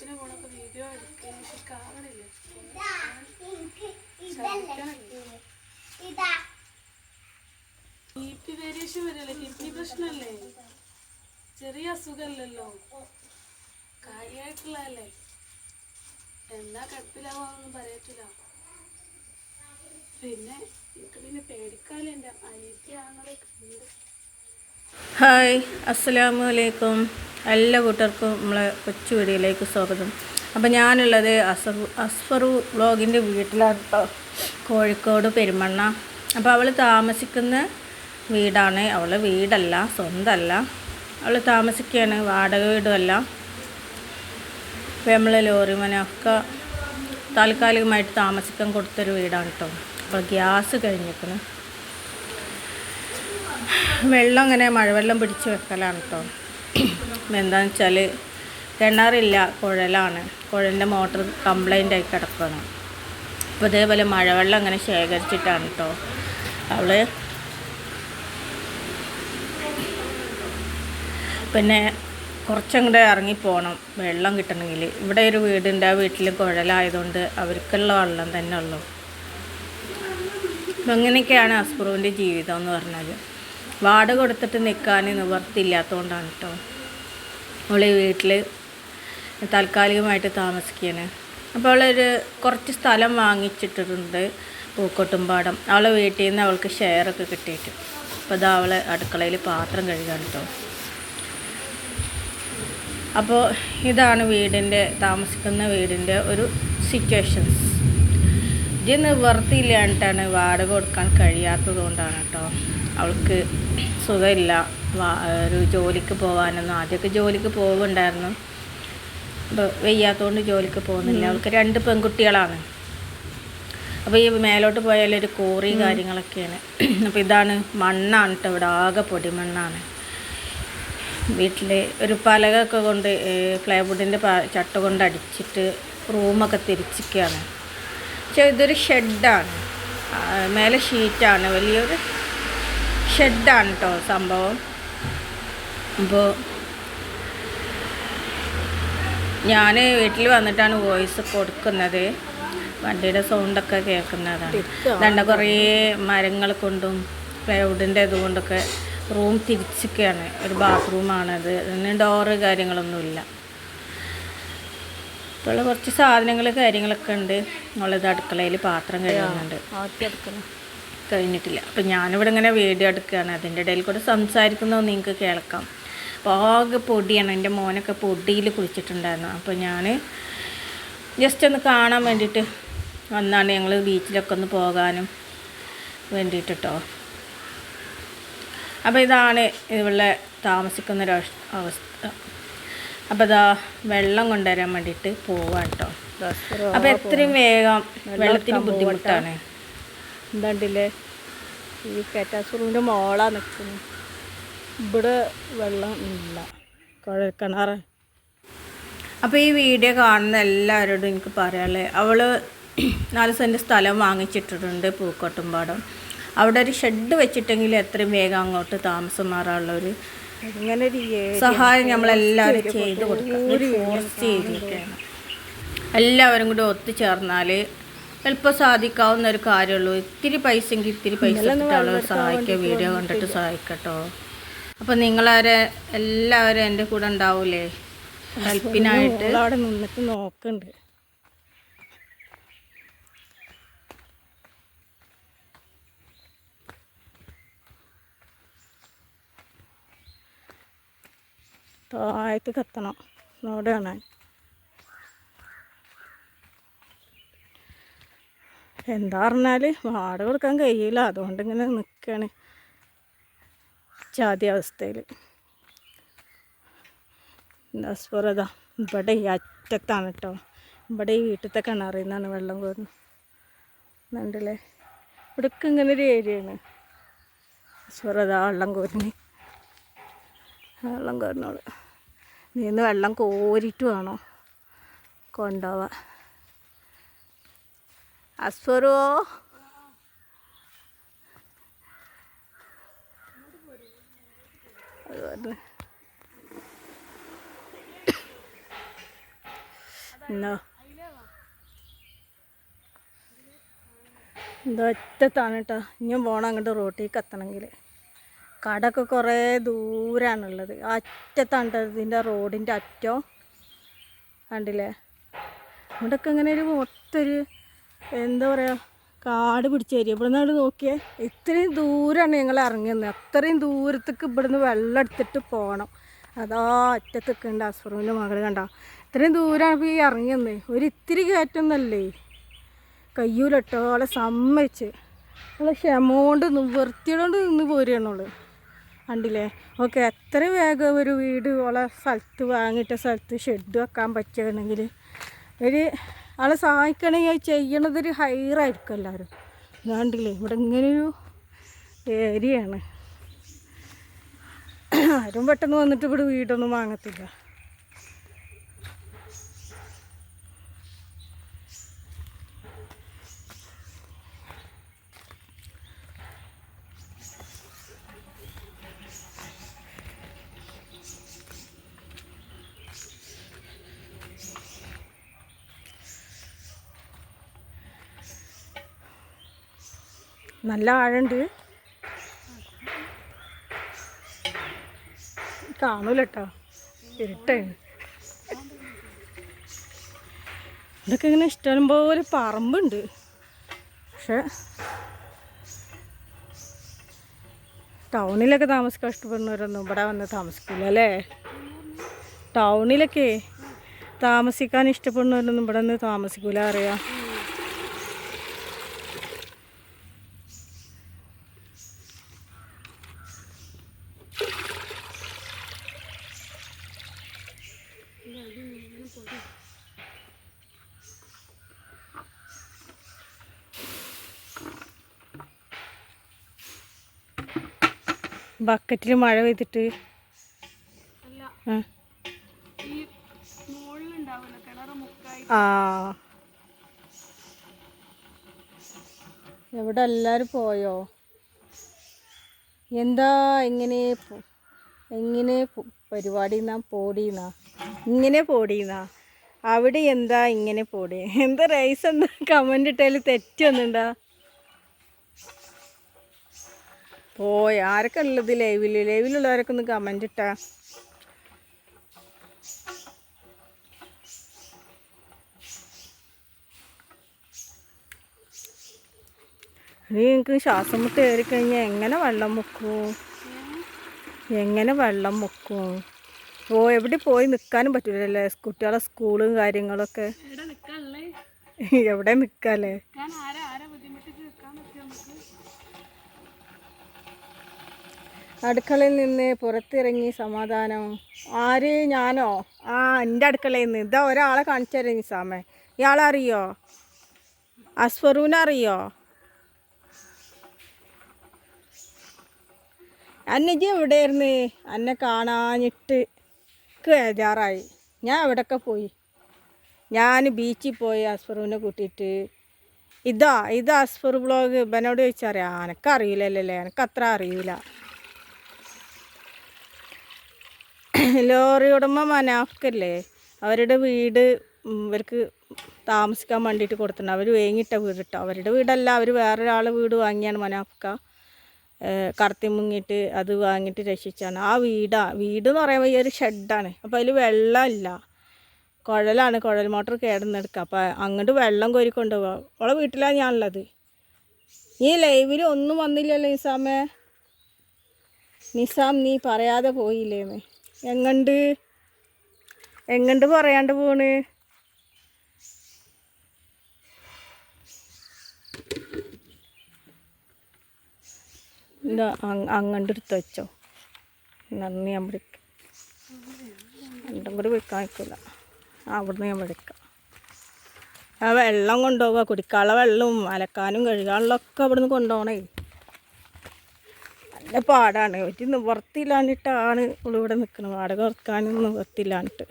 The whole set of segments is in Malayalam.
വെള്ളത്തിന് പോണൊക്കെ വീഡിയോ എടുക്കുക ശരിക്കാവണില്ലേ ബി പി വേരിയേഷൻ വരില്ലേ? കിഡ്നി പ്രശ്നമല്ലേ ചെറിയ അസുഖമല്ലല്ലോ കാര്യമായിട്ടുള്ളതല്ലേ എന്താ കിടപ്പിലാവാന്നൊന്നും പറയത്തില്ല. പിന്നെ എനിക്ക് പിന്നെ പേടിക്കാല്ലേ എന്റെ അനിയത്തി ആങ്ങളൊക്കെ ഉണ്ട് ഹായ്. അസ്സലാമു അലൈക്കും. എല്ലാ കൂട്ടർക്കും നമ്മളെ കൊച്ചു വീടിയിലേക്ക് സ്വാഗതം. അപ്പോൾ ഞാനുള്ളത് അസറു അസ്ഫറു വ്ളോഗിന്റെ വീട്ടിലാണ് കേട്ടോ കോഴിക്കോട് പെരുമണ്ണ. അപ്പോൾ അവൾ താമസിക്കുന്ന വീടാണ്. അവൾ വീടല്ല സ്വന്തമല്ല അവൾ താമസിക്കുകയാണ് വാടക വീടുമല്ല. അപ്പോൾ നമ്മൾ ലോറിമനൊക്കെ താൽക്കാലികമായിട്ട് താമസിക്കാൻ കൊടുത്തൊരു വീടാണ് കേട്ടോ അപ്പോൾ ഗ്യാസ് കഴിഞ്ഞിരിക്കുന്നു. വെള്ളം ഇങ്ങനെ മഴവെള്ളം പിടിച്ച് വെക്കലാണ് കേട്ടോ എന്താണെന്ന് വെച്ചാൽ കിണറില്ല കുഴലാണ്. കുഴലിന്റെ മോട്ടർ കംപ്ലൈന്റ് ആയി കിടക്കുകയാണ്. അപ്പോൾ ഇതേപോലെ മഴവെള്ളം അങ്ങനെ ശേഖരിച്ചിട്ടാണ് കേട്ടോ അവൾ പിന്നെ കുറച്ചങ്ങോട്ട് ഇറങ്ങിപ്പോകണം വെള്ളം കിട്ടണമെങ്കിൽ. ഇവിടെ ഒരു വീടുണ്ട് ആ വീട്ടിൽ കുഴലായതുകൊണ്ട് അവർക്കുള്ള വെള്ളം തന്നെ ഉള്ളൂ. അങ്ങനെയൊക്കെയാണ് അസ്പ്രൂവിന്റെ ജീവിതം എന്ന് പറഞ്ഞാൽ വാടക കൊടുത്തിട്ട് നിൽക്കാൻ നിവർത്തില്ലാത്തതുകൊണ്ടാണ് കേട്ടോ. അവൾ വീട്ടിൽ താൽക്കാലികമായിട്ട് താമസിക്കുകയാണ് അപ്പോൾ അവളൊരു കുറച്ച് സ്ഥലം വാങ്ങിച്ചിട്ടിട്ടുണ്ട് പൂക്കോട്ടുംപാടം. അവളെ വീട്ടിൽ നിന്ന് അവൾക്ക് ഷെയറൊക്കെ കിട്ടിയിട്ട്. അപ്പോൾ അതാ അവളെ അടുക്കളയിൽ പാത്രം കഴുകാൻ കേട്ടോ. അപ്പോൾ ഇതാണ് വീടിന്റെ താമസിക്കുന്ന വീടിന്റെ ഒരു സിറ്റുവേഷൻസ് ഇത് നിവർത്തിയില്ലാണ്ടാണ് വാടക കൊടുക്കാൻ കഴിയാത്തത് കൊണ്ടാണ് കേട്ടോ. അവൾക്ക് സുഖമില്ല. ഒരു ജോലിക്ക് പോകാനൊന്നും. ആദ്യമൊക്കെ ജോലിക്ക് പോകുന്നുണ്ടായിരുന്നു അപ്പോൾ വയ്യാത്തതുകൊണ്ട് ജോലിക്ക് പോകുന്നില്ല. അവൾക്ക് രണ്ട് പെൺകുട്ടികളാണ്. അപ്പോൾ ഈ മേലോട്ട് പോയാൽ ഒരു കോറി കാര്യങ്ങളൊക്കെയാണ്. അപ്പോൾ ഇതാണ് മണ്ണാണ് കേട്ടോ ഇവിടെ ആകെ പൊടിമണ്ണാണ് വീട്ടിൽ ഒരു പലകൊക്കെ കൊണ്ട് പ്ലൈവുഡിന്റെ ചട്ട കൊണ്ട് അടിച്ചിട്ട് റൂമൊക്കെ തിരിച്ചിരിക്കുകയാണ് പക്ഷേ ഇതൊരു ഷെഡാണ്. മേലെ ഷീറ്റാണ്. വലിയൊരു ഷെഡാണ് കേട്ടോ സംഭവം. അപ്പോൾ ഞാൻ വീട്ടിൽ വന്നിട്ടാണ് വോയിസ് കൊടുക്കുന്നത്. വണ്ടിയുടെ സൗണ്ടൊക്കെ കേൾക്കുന്നതാണ്. രണ്ട കുറേ മരങ്ങൾ കൊണ്ടും പ്ലൈവുഡിന്റെ ഇതുകൊണ്ടൊക്കെ റൂം തിരിച്ചൊക്കെയാണ് ഒരു ബാത്റൂമാണത്. അതിന് ഡോറ് കാര്യങ്ങളൊന്നുമില്ല. ഇപ്പോൾ കുറച്ച് സാധനങ്ങൾ കാര്യങ്ങളൊക്കെ ഉണ്ട്. നമ്മളിത് അടുക്കളയിൽ പാത്രം കഴുകുന്നുണ്ട്. കഴിഞ്ഞിട്ടില്ല. അപ്പം ഞാനിവിടെ ഇങ്ങനെ വീഡിയോ എടുക്കുകയാണ്. അതിന്റെ ഇടയിൽ കൂടെ സംസാരിക്കുന്നത് നിങ്ങൾക്ക് കേൾക്കാം. അപ്പോൾ ആകെ പൊടിയാണ്. എന്റെ മോനൊക്കെ പൊടിയിൽ കുളിച്ചിട്ടുണ്ടായിരുന്നു. അപ്പോൾ ഞാൻ ജസ്റ്റ് ഒന്ന് കാണാൻ വേണ്ടിയിട്ട് വന്നാണ് ഞങ്ങൾ ബീച്ചിലൊക്കെ ഒന്ന് പോകാനും വേണ്ടിയിട്ട് കേട്ടോ അപ്പോൾ ഇതാണ് ഇവിടെ താമസിക്കുന്ന ഒരു അവസ്ഥ- അവസ്ഥ. അപ്പോൾ ഇതാ വെള്ളം കൊണ്ടുവരാൻ വേണ്ടിയിട്ട് പോവാണ് കേട്ടോ അപ്പോൾ എത്രയും വേഗം വെള്ളത്തിന് ബുദ്ധിമുട്ടാണ്. എന്താണ്ടില്ലേ ഈ കറ്റാസുറിന്റെ മോളാണ് നിൽക്കുന്നത് ഇവിടെ വെള്ളം ഇല്ല. കുഴൽക്കിണറ്. അപ്പോൾ ഈ വീഡിയോ കാണുന്ന എല്ലാവരോടും എനിക്ക് പറയാനുള്ളത് അവൾ നാല് സെന്റ് സ്ഥലം വാങ്ങിച്ചിട്ടിട്ടുണ്ട് പൂക്കോട്ടുംപാടം. അവിടെ ഒരു ഷെഡ് വെച്ചിട്ടെങ്കിൽ എത്രയും വേഗം അങ്ങോട്ട് താമസം മാറാനുള്ള ഒരു ഇങ്ങനെ ഒരു ഏരിയ സഹായം നമ്മളെല്ലാവരും ചെയ്ത് ഏരിയയൊക്കെയാണ് എല്ലാവരും കൂടി ഒത്തുചേർന്നാൽ എളുപ്പം സാധിക്കാവുന്ന ഒരു കാര്യമുള്ളൂ. ഇത്തിരി പൈസയെങ്കിൽ ഇത്തിരി പൈസ അവളെ സഹായിക്കുക? വീഡിയോ കണ്ടിട്ട് സഹായിക്കട്ടോ. അപ്പം നിങ്ങളവരെ എല്ലാവരും എന്റെ കൂടെ ഉണ്ടാവൂലേ? ഹെൽപ്പിനായിട്ട്. അവിടെ നിന്നിട്ട് നോക്കുന്നുണ്ട് താഴത്ത് കത്തണം നോട് കാണാൻ. എന്താ പറഞ്ഞാൽ വാടക കൊടുക്കാൻ കഴിയില്ല അതുകൊണ്ട് ഇങ്ങനെ നിൽക്കുകയാണ് ജാതി അവസ്ഥയിൽ സ്പുറത ഇവിടെ ഈ അറ്റത്താണ് കേട്ടോ ഇവിടെ ഈ വീട്ടിലത്തെ കിണറിൽ നിന്നാണ് വെള്ളം കോരുന്നത് കണ്ടില്ലേ? ഇവിടേക്ക് ഇങ്ങനെ ഒരു ഏരിയയാണ്. സ്വറത വെള്ളം കോരുന്നത് വെള്ളം കോരുന്നോളൂ. നീന്ന് വെള്ളം കോരിയിട്ട് വേണോ കൊണ്ടുപോവാൻ അസ്വറോ എന്താ ഒറ്റത്താണ് കേട്ടോ. ഇനിയും പോകണം അങ്ങോട്ട് റോട്ടിലേക്ക് എത്തണമെങ്കിൽ കടക്ക് കുറേ ദൂരാണുള്ളത്. അറ്റത്താണ് ഇതിന്റെ റോഡിന്റെ അറ്റം. കണ്ടില്ലേ? ഇവിടെയൊക്കെ ഇങ്ങനെ ഒരു മൊത്തൊരു എന്താ പറയുക കാട് പിടിച്ച ഏരിയ ഇവിടെ നിന്നാണ് നോക്കിയേ ഇത്രയും ദൂരമാണ് ഞങ്ങൾ ഇറങ്ങിയത് അത്രയും ദൂരത്തേക്ക് ഇവിടുന്ന് വെള്ളം എടുത്തിട്ട് പോകണം അതാ അറ്റത്തൊക്കെ ഉണ്ട് അസ്ഫറുവിന്റെ മകൾ കണ്ട? ഇത്രയും ദൂരമാണ് ഇപ്പോൾ ഈ ഇറങ്ങിയത് ഒരു ഇത്തിരി കയറ്റൊന്നല്ലേ കയ്യൂലട്ടോ അവളെ സമ്മതിച്ച്. അവളെ ക്ഷമോണ്ട് നിവൃത്തിയോണ്ട് നിന്ന് പോരുകയാണുള്ളു കണ്ടില്ലേ? ഓക്കെ എത്ര വേഗം ഒരു വീട് ഓളെ സ്ഥലത്ത് വാങ്ങിയിട്ട സ്ഥലത്ത് ഷെഡ് വെക്കാൻ പറ്റുകയാണെങ്കിൽ ഒരു ആളെ സഹായിക്കണമെങ്കിൽ അത് ചെയ്യണതൊരു ഹൈറായിരിക്കും എല്ലാവരും. കണ്ടില്ലേ ഇവിടെ ഇങ്ങനെയൊരു ഏരിയയാണ്. ആരും പെട്ടെന്ന് വന്നിട്ട് ഇവിടെ വീടൊന്നും വാങ്ങത്തില്ല. നല്ല ആഴുണ്ട്. കാണൂല കേട്ടോ ഇരുട്ടാണ് ഇതൊക്കെ ഇങ്ങനെ ഇഷ്ടം പോലെ പറമ്പുണ്ട്. പക്ഷെ ടൗണിലൊക്കെ താമസിക്കാൻ ഇഷ്ടപ്പെടുന്നവരൊന്നും ഇവിടെ വന്ന് താമസിക്കില്ല അല്ലേ? ടൗണിലൊക്കെ താമസിക്കാൻ ഇഷ്ടപ്പെടുന്നവരൊന്നും ഇവിടെ നിന്ന് താമസിക്കൂല അറിയാം. ബക്കറ്റിൽ മഴ പെയ്തിട്ട്. ആ. എവിടെ എല്ലാവരും പോയോ? എന്താ എങ്ങനെ എങ്ങനെ പോ- പരിപാടി എന്നാ പോടിന്നാ? ഇങ്ങനെ പോടിന്നാ? അവിടെ എന്താ ഇങ്ങനെ പോടി? എന്താ റൈസ് എന്താ? കമന്റ് ഇട്ടാൽ തെറ്റൊന്നുണ്ടാ പോയി ആരൊക്കെ ഉള്ളത് ലൈവിൽ ലൈവിലുള്ളവരൊക്കെ ഒന്ന് കമന്റ് ഇട്ടാ. നീ എനിക്ക് ശ്വാസം മുട്ട് കയറി കഴിഞ്ഞാൽ എങ്ങനെ വെള്ളം മുക്കൂ? എങ്ങനെ വെള്ളം മുക്കൂ? ഓ എവിടെ പോയി നിൽക്കാനും പറ്റൂലല്ലേ? കുട്ടികളെ സ്കൂളും കാര്യങ്ങളൊക്കെ. എവിടെ നിൽക്കാല്ലേ ഞാൻ ആരാ ആരാ ബുദ്ധിമുട്ടിച്ച് നിൽക്കാൻ പറ്റുമോ നമുക്ക് അടുക്കളയിൽ നിന്ന് പുറത്തിറങ്ങി സമാധാനം. ആര്? ഞാനോ? ആ എന്റെ അടുക്കളയിൽ നിന്ന്. ഇതാ ഒരാളെ കാണിച്ചു തരാം നിസാമേ. ഇയാളറിയോ? അസ്ഫറൂനറിയോ അന്നജി എവിടെയായിരുന്നു? അന്നെ കാണാഞ്ഞിട്ട് ബേജാറായി. ഞാൻ എവിടെയൊക്കെ പോയി? ഞാൻ ബീച്ചിൽ പോയി അസ്ഫറൂനെ കൂട്ടിയിട്ട്. ഇതാ ഇത് അസ്ഫർ ബ്ലോഗ്. ഇവനോട് ചോദിച്ചറിയാം. എനക്കറിയില്ലല്ലേ എനക്ക് അത്ര അറിയില്ല. ലോറി ഉടമ മനാഫ്ക്കല്ലേ അവരുടെ വീട് ഇവർക്ക് താമസിക്കാൻ വേണ്ടിയിട്ട് കൊടുത്തിട്ടുണ്ട്. അവർ വേങ്ങിയിട്ട വീട് അവരുടെ വീടല്ല അവർ വേറൊരാൾ വീട് വാങ്ങിയാണ് മനാഫ്ക്ക കറുത്തി മുങ്ങിയിട്ട് അത് വാങ്ങിയിട്ട് രക്ഷിച്ചാണ്. ആ വീടാ വീട് എന്ന് പറയുമ്പോൾ ഈ ഒരു ഷെഡാണ്. അപ്പോൾ അതിൽ വെള്ളമില്ല കുഴലാണ് കുഴൽ മോട്ടർ കേടുന്നെടുക്കുക അപ്പോൾ അങ്ങോട്ട് വെള്ളം കോരിക്കൊണ്ട് പോകാം അവളെ വീട്ടിലാണ് ഞാനുള്ളത്. നീ ലൈവിൽ ഒന്നും വന്നില്ലല്ലോ നിസാമേ. നിസാം നീ പറയാതെ പോയില്ലേന്ന്. എങ്ങണ്ട്? എങ്ങണ്ട് പറയാണ്ട് പോണ്? എന്താ അങ്ങണ്ട് എടുത്ത് വെച്ചോ. നന്ദി ഞാൻ വിളിക്കാം. രണ്ടും കൂടി വിളിക്കാൻ നിൽക്കില്ല അവിടുന്ന് ഞാൻ വിളിക്കാം. ആ വെള്ളം കൊണ്ടുപോകുക കുടിക്കാനുള്ള വെള്ളവും അലക്കാനും കഴുകാനുള്ള ഒക്കെ അവിടുന്ന് കൊണ്ടുപോകണേ. നല്ല പാടാണ്. ഒരു നിവർത്തിയില്ലാണ്ടിട്ടാണ് ഇവിടെ നിൽക്കുന്നത് വാടക കുറക്കാനും നിവർത്തിയില്ലാണ്ട്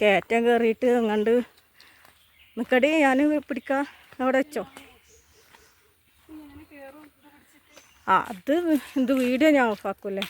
കയറ്റം കയറിയിട്ട് അങ്ങണ്ട് നിൽക്കടി ഞാൻ പിടിക്കാം. അവിടെ വെച്ചോ. ആ അത് എന്ത് വീഡിയോ ഞാൻ ഓഫാക്കൂലേ